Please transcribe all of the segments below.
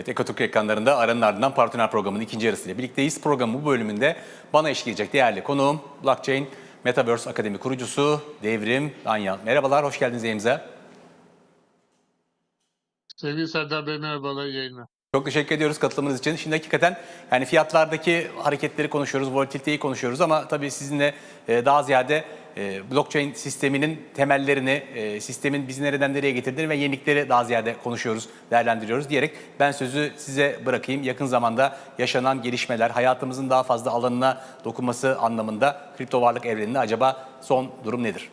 Evet, Ekotürk ekranlarında aranın ardından Partoner programının ikinci yarısıyla birlikteyiz. Programın bu bölümünde bana eşlik edecek değerli konuğum Blockchain Metaverse Akademi kurucusu Devrim Danyal. Merhabalar, hoş geldiniz yayınımıza. Sevgili Serdar Bey merhabalar yayınlar. Çok teşekkür ediyoruz katılımınız için. Şimdi hakikaten yani fiyatlardaki hareketleri konuşuyoruz, volatiliteyi konuşuyoruz ama tabii sizinle e, daha ziyade e, blockchain sisteminin temellerini, e, sistemin bizi nereden nereye getirdiğini ve yenilikleri daha ziyade konuşuyoruz, değerlendiriyoruz diyerek ben sözü size bırakayım. Yakın zamanda yaşanan gelişmeler, hayatımızın daha fazla alanına dokunması anlamında kripto varlık evreninde acaba son durum nedir?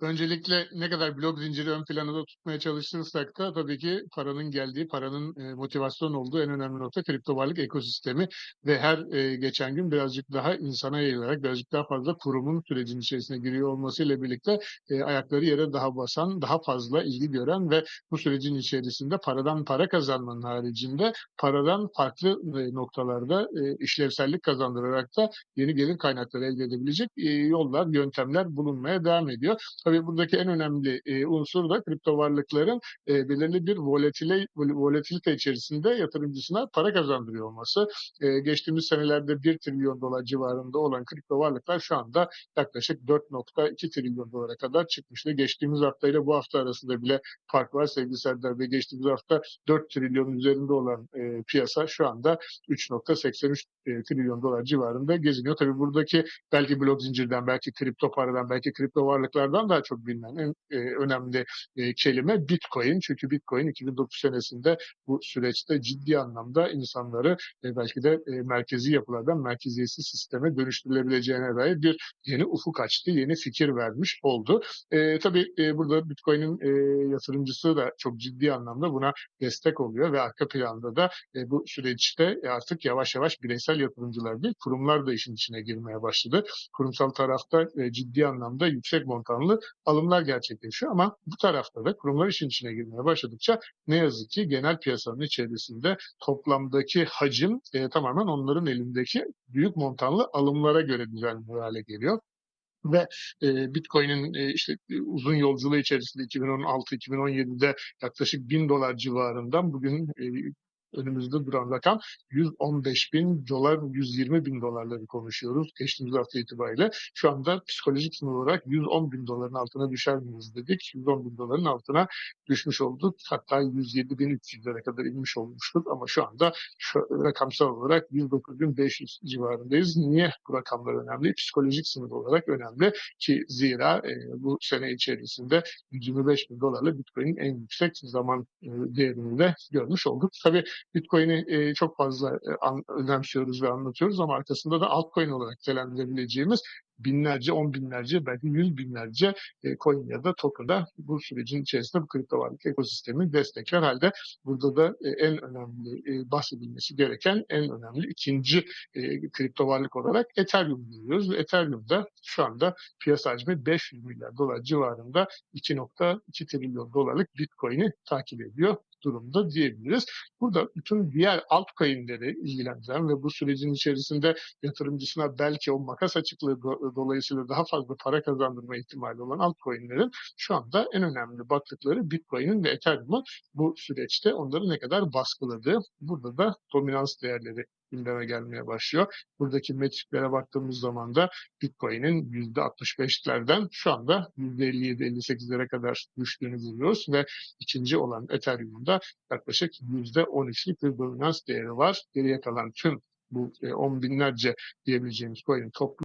Öncelikle ne kadar blok zinciri ön planda tutmaya çalışırsak da tabii ki paranın geldiği, paranın e, motivasyon olduğu en önemli nokta kripto varlık ekosistemi ve her e, geçen gün birazcık daha insana yayılarak birazcık daha fazla kurumun sürecin içerisine giriyor olmasıyla birlikte e, ayakları yere daha basan, daha fazla ilgi gören ve bu sürecin içerisinde paradan para kazanmanın haricinde paradan farklı noktalarda işlevsellik kazandırarak da yeni gelir kaynakları elde edebilecek yollar, yöntemler bulunmaya devam ediyor. Tabii buradaki en önemli e, unsur da kripto varlıkların e, belirli bir volatile, volatilite içerisinde yatırımcısına para kazandırıyor olması. E, geçtiğimiz senelerde 1 trilyon dolar civarında olan kripto varlıklar şu anda yaklaşık 4.2 trilyon dolara kadar çıkmıştı. Geçtiğimiz hafta ile bu hafta arasında bile fark var sevgili Serdar Bey. Geçtiğimiz hafta 4 trilyon üzerinde olan e, piyasa şu anda 3.83 e, trilyon dolar civarında geziniyor. Tabii buradaki belki blok zincirden, belki kripto paradan, belki kripto varlıklardan daha çok bilinen en e, önemli e, kelime Bitcoin. Çünkü Bitcoin 2009 senesinde bu süreçte ciddi anlamda insanları e, belki de e, merkezi yapılardan merkeziyetsiz sisteme dönüştürülebileceğine dair bir yeni ufuk açtı, yeni fikir vermiş oldu. E, tabii e, burada Bitcoin'in e, yatırımcısı da çok ciddi anlamda buna destek oluyor ve arka planda da e, bu süreçte artık yavaş yavaş bireysel yatırımcılar değil, kurumlar da işin içine girmeye başladı. Kurumsal tarafta e, ciddi anlamda yüksek montanlı alımlar gerçekleşiyor ama bu tarafta da kurumlar işin içine girmeye başladıkça ne yazık ki genel piyasanın içerisinde toplamdaki hacim e, tamamen onların elindeki büyük montanlı alımlara göre düzenli hale geliyor. Ve e, Bitcoin'in e, işte e, uzun yolculuğu içerisinde 2016-2017'de yaklaşık 1000 dolar civarından bugün e, önümüzde duran rakam 115 bin dolar, 120 bin dolarları konuşuyoruz geçtiğimiz hafta itibariyle. Şu anda psikolojik sınır olarak 110 bin doların altına düşer miyiz dedik. 110 bin doların altına düşmüş olduk. Hatta 107 bin 300'lere kadar inmiş olmuştuk ama şu anda şu rakamsal olarak 109 bin 500 civarındayız. Niye bu rakamlar önemli? Psikolojik sınır olarak önemli ki zira e, bu sene içerisinde 125 bin dolarla Bitcoin'in en yüksek zaman e, değerini de görmüş olduk. Tabii Bitcoin'i e, çok fazla e, an, önemsiyoruz ve anlatıyoruz ama arkasında da altcoin olarak değerlendirebileceğimiz binlerce, on binlerce, belki yüz binlerce e, coin ya da token da bu sürecin içerisinde bu kripto varlık ekosistemi destekler halde. Burada da e, en önemli e, bahsedilmesi gereken en önemli ikinci e, kripto varlık olarak Ethereum görüyoruz ve Ethereum'da şu anda piyasa hacmi 500 milyar dolar civarında 2.2 trilyon dolarlık Bitcoin'i takip ediyor durumda diyebiliriz. Burada bütün diğer altcoin'leri ilgilendiren ve bu sürecin içerisinde yatırımcısına belki o makas açıklığı do- dolayısıyla daha fazla para kazandırma ihtimali olan altcoin'lerin şu anda en önemli baktıkları Bitcoin'in ve Ethereum'un bu süreçte onları ne kadar baskıladığı. Burada da dominans değerleri gündeme gelmeye başlıyor. Buradaki metriklere baktığımız zaman da Bitcoin'in %65'lerden şu anda %57-58'lere kadar düştüğünü görüyoruz ve ikinci olan Ethereum'da yaklaşık %13'lük bir dominans değeri var. Geriye kalan tüm bu e, on binlerce diyebileceğimiz coin'in toplu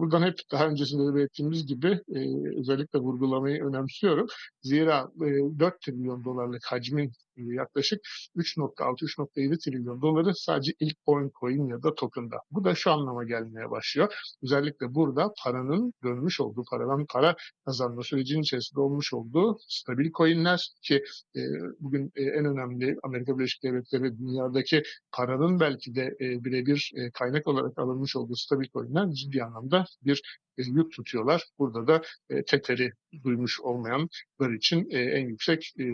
buradan hep daha öncesinde de belirttiğimiz gibi e, özellikle vurgulamayı önemsiyorum. Zira e, 4 trilyon dolarlık hacmin e, yaklaşık 3.6-3.7 trilyon doları sadece ilk coin ya da token'da. Bu da şu anlama gelmeye başlıyor. Özellikle burada paranın dönmüş olduğu, paradan para kazanma sürecinin içerisinde olmuş olduğu stabil coinler ki e, bugün e, en önemli Amerika Birleşik Devletleri dünyadaki paranın belki de e, birebir e, kaynak olarak alınmış olduğu stabil coinler ciddi anlamda bir e, yük tutuyorlar. Burada da e, Tether'i duymuş olmayanlar için e, en yüksek e,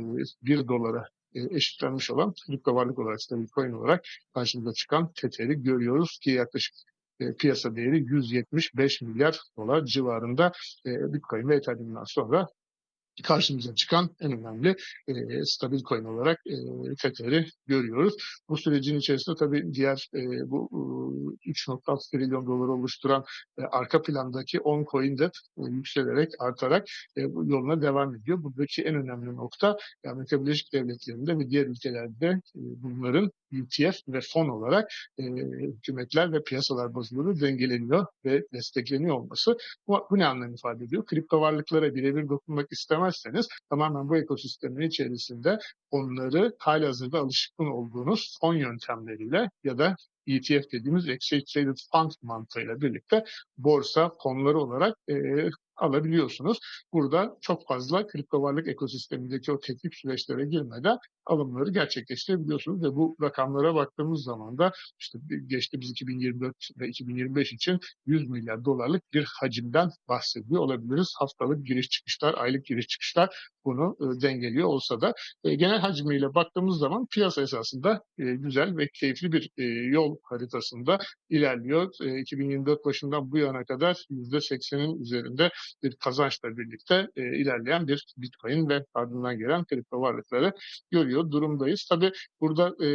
1 dolara e, eşitlenmiş olan kripto varlık olarak stabil coin olarak karşımıza çıkan Tether'i görüyoruz ki yaklaşık e, piyasa değeri 175 milyar dolar civarında. E, Bitcoin ve Ethereum'dan sonra karşımıza çıkan en önemli e, stabil coin olarak e, Tether'i görüyoruz. Bu sürecin içerisinde tabii diğer e, bu e, 3.6 trilyon doları oluşturan e, arka plandaki 10 coin de e, yükselerek artarak e, yoluna devam ediyor. Buradaki en önemli nokta Amerika Birleşik Devletleri'nde ve diğer ülkelerde e, bunların ETF ve fon olarak e, hükümetler ve piyasalar bazında dengeleniyor ve destekleniyor olması. Bu, bu ne anlam ifade ediyor? Kripto varlıklara birebir dokunmak istemezseniz tamamen bu ekosistemin içerisinde onları halihazırda alışkın olduğunuz fon yöntemleriyle ya da ETF dediğimiz Exchange Traded Fund mantığıyla birlikte borsa fonları olarak e, alabiliyorsunuz. Burada çok fazla kripto varlık ekosistemindeki o teknik süreçlere girmeden alımları gerçekleştirebiliyorsunuz ve bu rakamlara baktığımız zaman da işte geçtiğimiz 2024 ve 2025 için 100 milyar dolarlık bir hacimden bahsediyor olabiliriz. Haftalık giriş çıkışlar, aylık giriş çıkışlar bunu e, dengeliyor olsa da e, genel hacmiyle baktığımız zaman piyasa esasında e, güzel ve keyifli bir yol haritasında ilerliyor. E, 2024 başından bu yana kadar %80'in üzerinde bir kazançla birlikte e, ilerleyen bir Bitcoin ve ardından gelen kripto varlıkları görüyor durumdayız. Tabii burada e,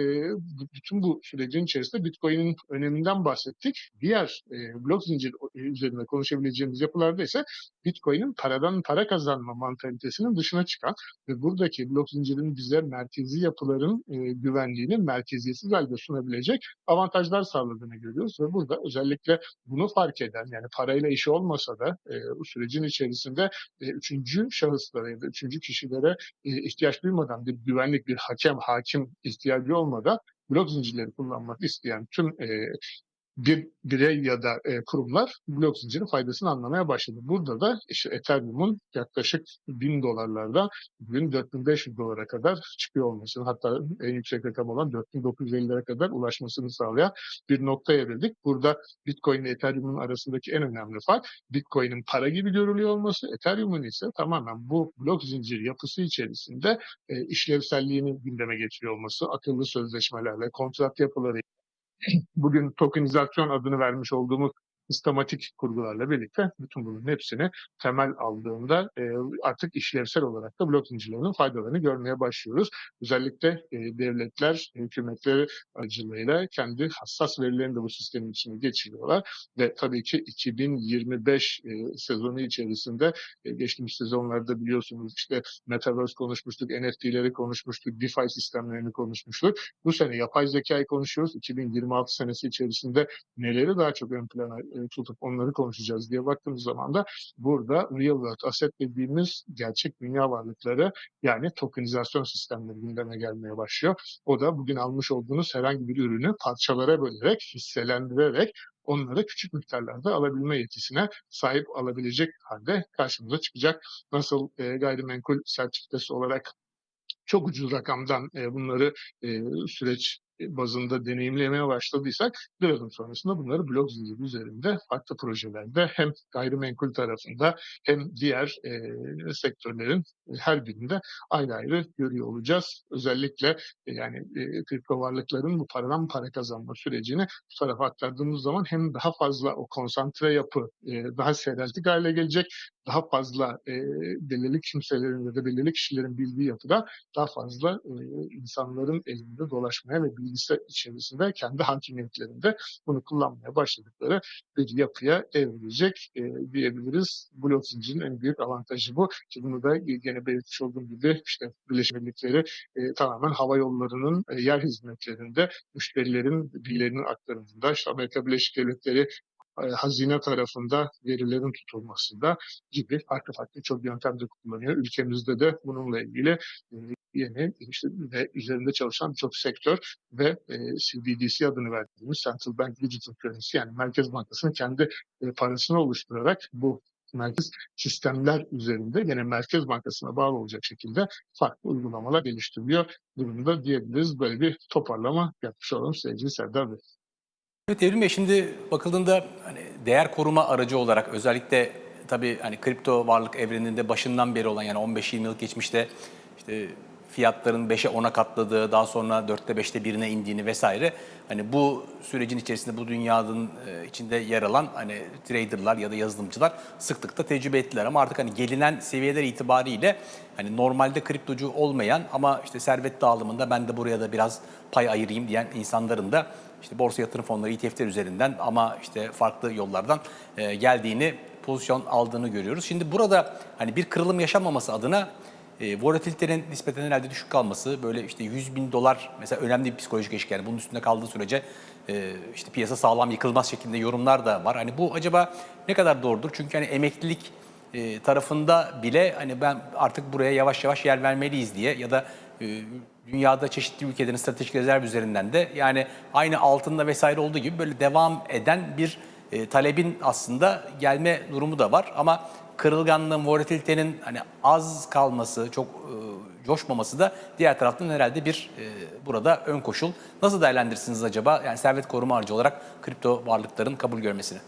bütün bu sürecin içerisinde Bitcoin'in öneminden bahsettik. Diğer e, blok zincir üzerinde konuşabileceğimiz yapılarda ise Bitcoin'in paradan para kazanma mantalitesinin dışına çıkan ve buradaki blok zincirin bize merkezi yapıların e, güvenliğini merkeziyetsiz halde sunabilecek avantajlar sağladığını görüyoruz ve burada özellikle bunu fark eden yani parayla işi olmasa da e, bu sürecin içerisinde e, üçüncü şahıslara ya da üçüncü kişilere e, ihtiyaç duymadan bir güvenlik, bir hakem, hakim ihtiyacı olmadan blok zincirleri kullanmak isteyen tüm e, bir birey ya da e, kurumlar blok zincirin faydasını anlamaya başladı. Burada da işte Ethereum'un yaklaşık 1000 dolarlardan bugün 4500 dolara kadar çıkıyor olmasını hatta en yüksek rakam olan 4950'lere kadar ulaşmasını sağlayan bir noktaya evrildik. Burada Bitcoin ve Ethereum'un arasındaki en önemli fark Bitcoin'in para gibi görülüyor olması, Ethereum'un ise tamamen bu blok zincir yapısı içerisinde e, işlevselliğini gündeme getiriyor olması, akıllı sözleşmelerle, kontrat yapıları bugün tokenizasyon adını vermiş olduğumuz sistematik kurgularla birlikte bütün bunun hepsini temel aldığında e, artık işlevsel olarak da blok zincirlerinin faydalarını görmeye başlıyoruz. Özellikle e, devletler, hükümetler aracılığıyla kendi hassas verilerini de bu sistemin içine geçiriyorlar ve tabii ki 2025 e, sezonu içerisinde e, geçtiğimiz sezonlarda biliyorsunuz işte Metaverse konuşmuştuk, NFT'leri konuşmuştuk, DeFi sistemlerini konuşmuştuk. Bu sene yapay zekayı konuşuyoruz. 2026 senesi içerisinde neleri daha çok ön plana e, tutup onları konuşacağız diye baktığımız zaman da burada real world asset dediğimiz gerçek dünya varlıkları yani tokenizasyon sistemleri gündeme gelmeye başlıyor. O da bugün almış olduğunuz herhangi bir ürünü parçalara bölerek, hisselendirerek onları küçük miktarlarda alabilme yetisine sahip alabilecek halde karşımıza çıkacak. Nasıl e, gayrimenkul sertifikası olarak çok ucuz rakamdan e, bunları e, süreç bazında deneyimlemeye başladıysak birazdan sonrasında bunları blok zinciri üzerinde farklı projelerde hem gayrimenkul tarafında hem diğer e, sektörlerin her birinde ayrı ayrı görüyor olacağız. Özellikle e, yani e, kripto varlıkların bu paradan para kazanma sürecini bu tarafa aktardığımız zaman hem daha fazla o konsantre yapı e, daha seyreltik hale gelecek, daha fazla e, belirli kimselerin ya da belirli kişilerin bildiği yapıda daha fazla e, insanların elinde dolaşmaya ve bilgisayar içerisinde kendi hakimiyetlerinde bunu kullanmaya başladıkları bir yapıya evrilecek e, diyebiliriz. Blok zincirinin en büyük avantajı bu. Ki bunu da gene belirtmiş olduğum gibi işte Birleşik Milletleri e, tamamen hava yollarının e, yer hizmetlerinde müşterilerin bilgilerinin aktarımında işte Amerika Birleşik Devletleri hazine tarafında verilerin tutulmasında gibi farklı farklı çok yöntemde kullanıyor. Ülkemizde de bununla ilgili e, yeni işte ve üzerinde çalışan birçok sektör ve e, CBDC adını verdiğimiz Central Bank Digital Currency yani Merkez Bankası'nın kendi e, parasını oluşturarak bu merkez sistemler üzerinde yine Merkez Bankası'na bağlı olacak şekilde farklı uygulamalar geliştiriliyor durumda diyebiliriz. Böyle bir toparlama yapmış olalım sevgili Serdar Bey. Evet Evrim Bey şimdi bakıldığında hani değer koruma aracı olarak özellikle tabii hani kripto varlık evreninde başından beri olan yani 15-20 yıllık geçmişte işte fiyatların 5'e 10'a katladığı, daha sonra 4'te 5'te 1'ine indiğini vesaire. Hani bu sürecin içerisinde bu dünyanın e, içinde yer alan hani traderlar ya da yazılımcılar sıklıkla tecrübe ettiler ama artık hani gelinen seviyeler itibariyle hani normalde kriptocu olmayan ama işte servet dağılımında ben de buraya da biraz pay ayırayım diyen insanların da işte borsa yatırım fonları ETF'ler üzerinden ama işte farklı yollardan e, geldiğini pozisyon aldığını görüyoruz. Şimdi burada hani bir kırılım yaşanmaması adına e, volatilitenin nispeten herhalde düşük kalması, böyle işte 100 bin dolar mesela önemli bir psikolojik eşik yani bunun üstünde kaldığı sürece e, işte piyasa sağlam yıkılmaz şeklinde yorumlar da var. Hani bu acaba ne kadar doğrudur? Çünkü hani emeklilik e, tarafında bile hani ben artık buraya yavaş yavaş yer vermeliyiz diye ya da e, dünyada çeşitli ülkelerin stratejik rezerv üzerinden de yani aynı altında vesaire olduğu gibi böyle devam eden bir e, talebin aslında gelme durumu da var ama kırılganlığın, volatilitenin hani az kalması, çok e, coşmaması da diğer taraftan herhalde bir e, burada ön koşul. Nasıl değerlendirirsiniz acaba yani servet koruma aracı olarak kripto varlıkların kabul görmesini?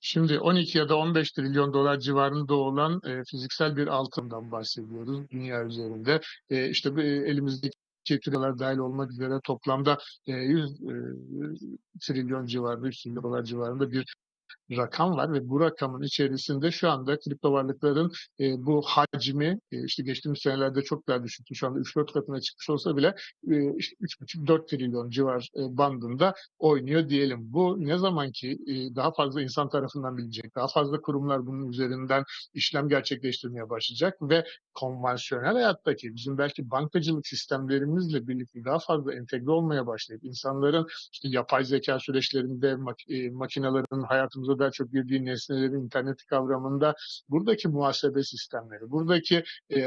Şimdi 12 ya da 15 trilyon dolar civarında olan e, fiziksel bir altından bahsediyoruz dünya üzerinde. E, işte bu e, elimizdeki trilyolar dahil olmak üzere toplamda e, 100 e, trilyon civarında, 100 trilyon dolar civarında bir rakam var ve bu rakamın içerisinde şu anda kripto varlıkların e, bu hacmi e, işte geçtiğimiz senelerde çok daha düşüktü. Şu anda 3-4 katına çıkmış olsa bile e, işte 3,5-4 trilyon civar e, bandında oynuyor diyelim. Bu ne zaman ki e, daha fazla insan tarafından bilinecek, daha fazla kurumlar bunun üzerinden işlem gerçekleştirmeye başlayacak ve konvansiyonel hayattaki bizim belki bankacılık sistemlerimizle birlikte daha fazla entegre olmaya başlayıp insanların işte yapay zeka süreçlerinde mak- e, makinelerin hayatımıza daha çok girdiği nesnelerin interneti kavramında buradaki muhasebe sistemleri, buradaki e,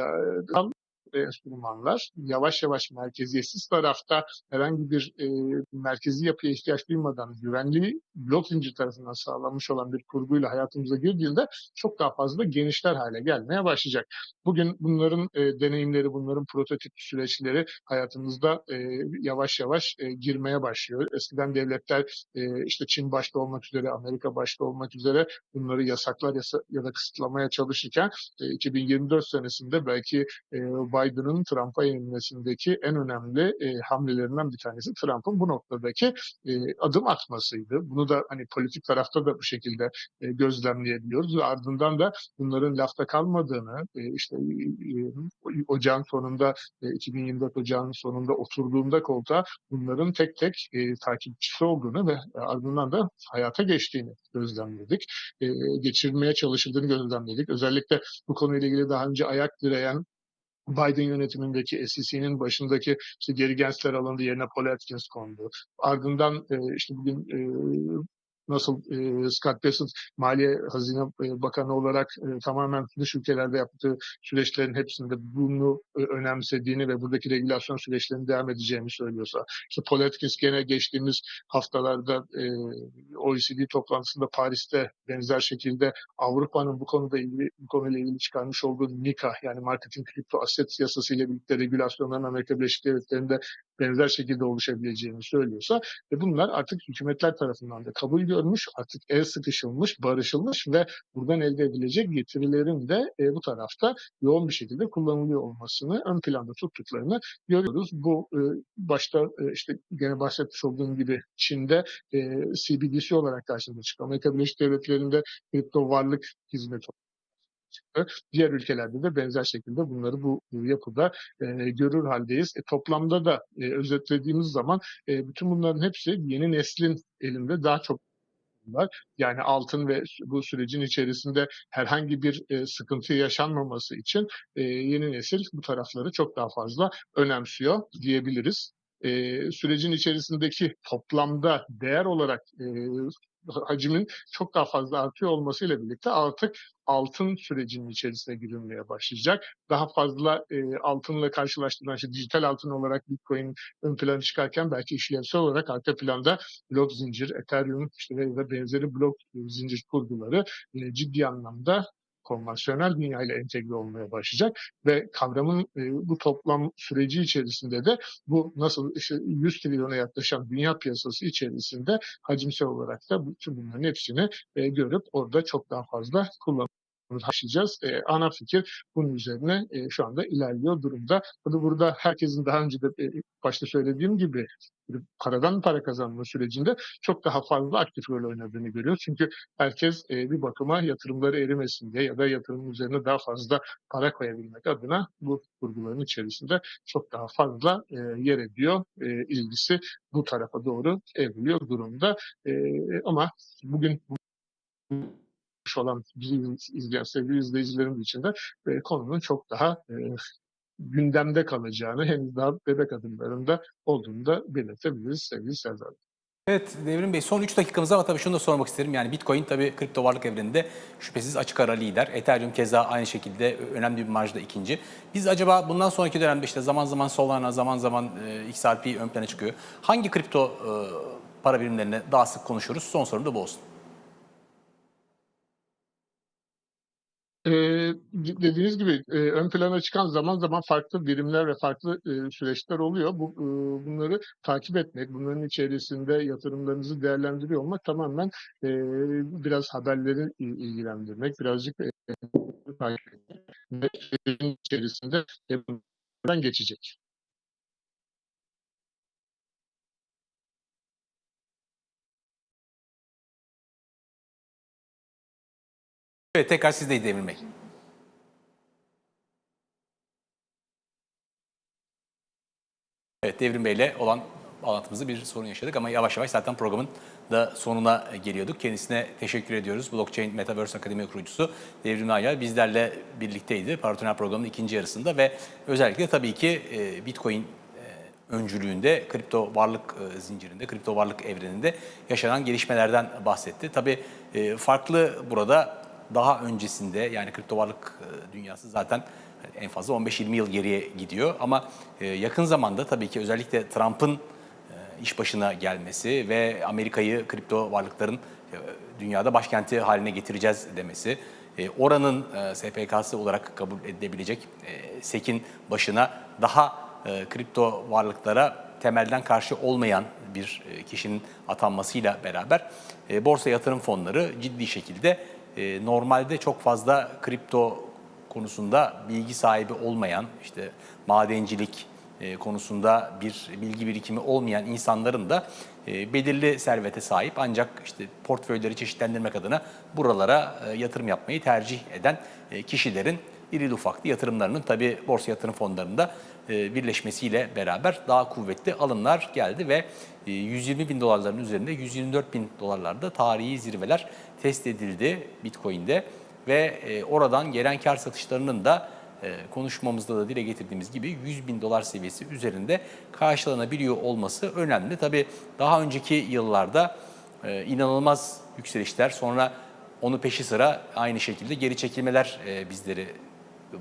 enstrümanlar yavaş yavaş merkeziyetsiz tarafta herhangi bir e, merkezi yapıya ihtiyaç duymadan güvenli blok zincir tarafından sağlanmış olan bir kurguyla hayatımıza girdiğinde çok daha fazla genişler hale gelmeye başlayacak. Bugün bunların e, deneyimleri, bunların prototip süreçleri hayatımızda e, yavaş yavaş e, girmeye başlıyor. Eskiden devletler e, işte Çin başta olmak üzere, Amerika başta olmak üzere bunları yasaklar yasa, ya da kısıtlamaya çalışırken e, 2024 senesinde belki e, Biden'ın Trump'a yenilmesindeki en önemli e, hamlelerinden bir tanesi Trump'ın bu noktadaki e, adım atmasıydı. Bunu da hani politik tarafta da bu şekilde e, gözlemleyebiliyoruz ardından da bunların lafta kalmadığını e, işte e, ocağın sonunda e, 2024 ocağının sonunda oturduğunda koltuğa bunların tek tek e, takipçisi olduğunu ve e, ardından da hayata geçtiğini gözlemledik. E, geçirmeye çalışıldığını gözlemledik. Özellikle bu konuyla ilgili daha önce ayak direyen Biden yönetimindeki SEC'nin başındaki işte Gary Gensler alındı yerine Paul Atkins kondu. Ardından e, işte bugün e, nasıl e, Scott Bessent Maliye Hazine Bakanı olarak e, tamamen dış ülkelerde yaptığı süreçlerin hepsinde bunu e, önemsediğini ve buradaki regülasyon süreçlerinin devam edeceğini söylüyorsa, işte Paul Atkins gene geçtiğimiz haftalarda e, OECD toplantısında Paris'te benzer şekilde Avrupa'nın bu konuda ilgili bu konuyla ilgili çıkarmış olduğu MiCA yani Marketing Crypto Asset yasası ile birlikte regülasyonların Amerika Birleşik Devletleri'nde benzer şekilde oluşabileceğini söylüyorsa ve bunlar artık hükümetler tarafından da kabul görmüş, artık el sıkışılmış, barışılmış ve buradan elde edilecek getirilerin de e, bu tarafta yoğun bir şekilde kullanılıyor olmasını ön planda tuttuklarını görüyoruz. Bu e, başta e, işte gene bahsetmiş olduğum gibi Çin'de e, CBDC olarak karşımıza çıktı. Amerika Birleşik Devletleri'nde kripto varlık hizmeti çıktı. Diğer ülkelerde de benzer şekilde bunları bu, yapıda e, görür haldeyiz. E, toplamda da e, özetlediğimiz zaman e, bütün bunların hepsi yeni neslin elinde daha çok var. Yani altın ve bu sürecin içerisinde herhangi bir e, sıkıntı yaşanmaması için e, yeni nesil bu tarafları çok daha fazla önemsiyor diyebiliriz. E, sürecin içerisindeki toplamda değer olarak e, hacmin çok daha fazla artıyor olmasıyla birlikte artık altın sürecinin içerisine girilmeye başlayacak. Daha fazla e, altınla karşılaştırılan işte dijital altın olarak Bitcoin ön plana çıkarken belki işlevsel olarak arka planda blok zincir, Ethereum işte ve benzeri blok zincir kurguları e, ciddi anlamda konvansiyonel dünyayla entegre olmaya başlayacak ve kavramın e, bu toplam süreci içerisinde de bu nasıl işte 100 trilyona yaklaşan dünya piyasası içerisinde hacimsel olarak da bütün bunların hepsini e, görüp orada çok daha fazla kullan başlayacağız. E, ana fikir bunun üzerine e, şu anda ilerliyor durumda. Tabii burada herkesin daha önce de e, başta söylediğim gibi paradan para kazanma sürecinde çok daha fazla aktif rol oynadığını görüyoruz. Çünkü herkes e, bir bakıma yatırımları erimesin diye ya da yatırım üzerine daha fazla para koyabilmek adına bu kurguların içerisinde çok daha fazla e, yer ediyor. E, ilgisi bu tarafa doğru evriliyor durumda. E, ama bugün olan bizi izleyen sevgili izleyicilerimiz için de e, konunun çok daha e, gündemde kalacağını henüz daha bebek adımlarında olduğunu da belirtebiliriz sevgili Serdar. Evet Devrim Bey son 3 dakikamız ama tabii şunu da sormak isterim. Yani Bitcoin tabii kripto varlık evreninde şüphesiz açık ara lider. Ethereum keza aynı şekilde önemli bir marjda ikinci. Biz acaba bundan sonraki dönemde işte zaman zaman Solana, zaman zaman e, XRP ön plana çıkıyor. Hangi kripto e, para birimlerine daha sık konuşuyoruz? Son sorum da bu olsun. Ee, dediğiniz gibi e, ön plana çıkan zaman zaman farklı birimler ve farklı e, süreçler oluyor. Bu e, bunları takip etmek, bunların içerisinde yatırımlarınızı değerlendiriyor olmak tamamen e, biraz haberleri il- ilgilendirmek, birazcık e, takip etmek ve sürecin içerisinde e, geçecek. Evet tekrar sizdeyiz Devrim Bey. Evet Devrim Bey'le olan bağlantımızda bir sorun yaşadık ama yavaş yavaş zaten programın da sonuna geliyorduk. Kendisine teşekkür ediyoruz. Blockchain Metaverse Akademi kurucusu Devrim Nayar bizlerle birlikteydi paratoner programının ikinci yarısında ve özellikle tabii ki e, Bitcoin e, öncülüğünde kripto varlık e, zincirinde, kripto varlık evreninde yaşanan gelişmelerden bahsetti. Tabii farklı burada daha öncesinde yani kripto varlık e, dünyası zaten en fazla 15-20 yıl geriye gidiyor. Ama e, yakın zamanda tabii ki özellikle Trump'ın e, iş başına gelmesi ve Amerika'yı kripto varlıkların dünyada başkenti haline getireceğiz demesi, oranın SPK'sı olarak kabul edilebilecek SEC'in başına daha kripto varlıklara temelden karşı olmayan bir kişinin atanmasıyla beraber borsa yatırım fonları ciddi şekilde e, normalde çok fazla kripto konusunda bilgi sahibi olmayan, işte madencilik e, konusunda bir bilgi birikimi olmayan insanların da e, belirli servete sahip ancak işte portföyleri çeşitlendirmek adına buralara e, yatırım yapmayı tercih eden e, kişilerin irili ufaklı yatırımlarının tabi borsa yatırım fonlarında e, birleşmesiyle beraber daha kuvvetli alımlar geldi ve e, 120 bin dolarların üzerinde 124 bin dolarlarda tarihi zirveler test edildi Bitcoin'de ve e, oradan gelen kar satışlarının da e, konuşmamızda da dile getirdiğimiz gibi 100 bin dolar seviyesi üzerinde karşılanabiliyor olması önemli. Tabii daha önceki yıllarda e, inanılmaz yükselişler sonra onu peşi sıra aynı şekilde geri çekilmeler e, bizleri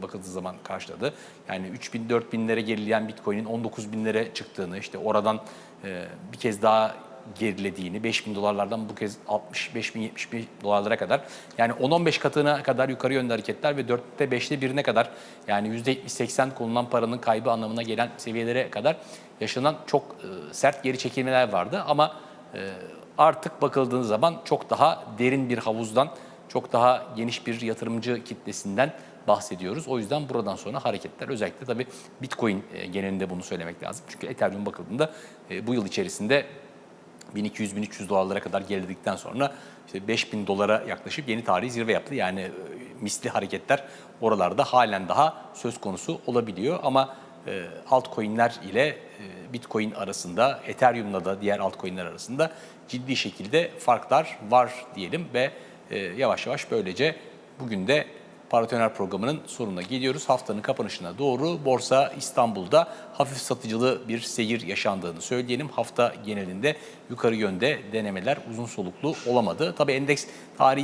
bakıldığı zaman karşıladı. Yani 3 bin 4 binlere gerileyen Bitcoin'in 19 binlere çıktığını işte oradan e, bir kez daha gerilediğini, 5 bin dolarlardan bu kez 65 bin 70 bin dolarlara kadar yani 10-15 katına kadar yukarı yönlü hareketler ve 4'te 5'te 1'ine kadar yani %70-80 konulan paranın kaybı anlamına gelen seviyelere kadar yaşanan çok e, sert geri çekilmeler vardı ama e, artık bakıldığınız zaman çok daha derin bir havuzdan, çok daha geniş bir yatırımcı kitlesinden bahsediyoruz. O yüzden buradan sonra hareketler özellikle tabii Bitcoin e, genelinde bunu söylemek lazım. Çünkü Ethereum bakıldığında e, bu yıl içerisinde 1200-1300 dolarlara kadar geriledikten sonra işte 5000 dolara yaklaşıp yeni tarihi zirve yaptı. Yani e, misli hareketler oralarda halen daha söz konusu olabiliyor ama altcoin'ler ile Bitcoin arasında, Ethereum'la da diğer altcoin'ler arasında ciddi şekilde farklar var diyelim ve yavaş yavaş böylece bugün de Paratoner programının sonuna geliyoruz. Haftanın kapanışına doğru Borsa İstanbul'da hafif satıcılı bir seyir yaşandığını söyleyelim. Hafta genelinde yukarı yönde denemeler uzun soluklu olamadı. Tabii endeks tarihi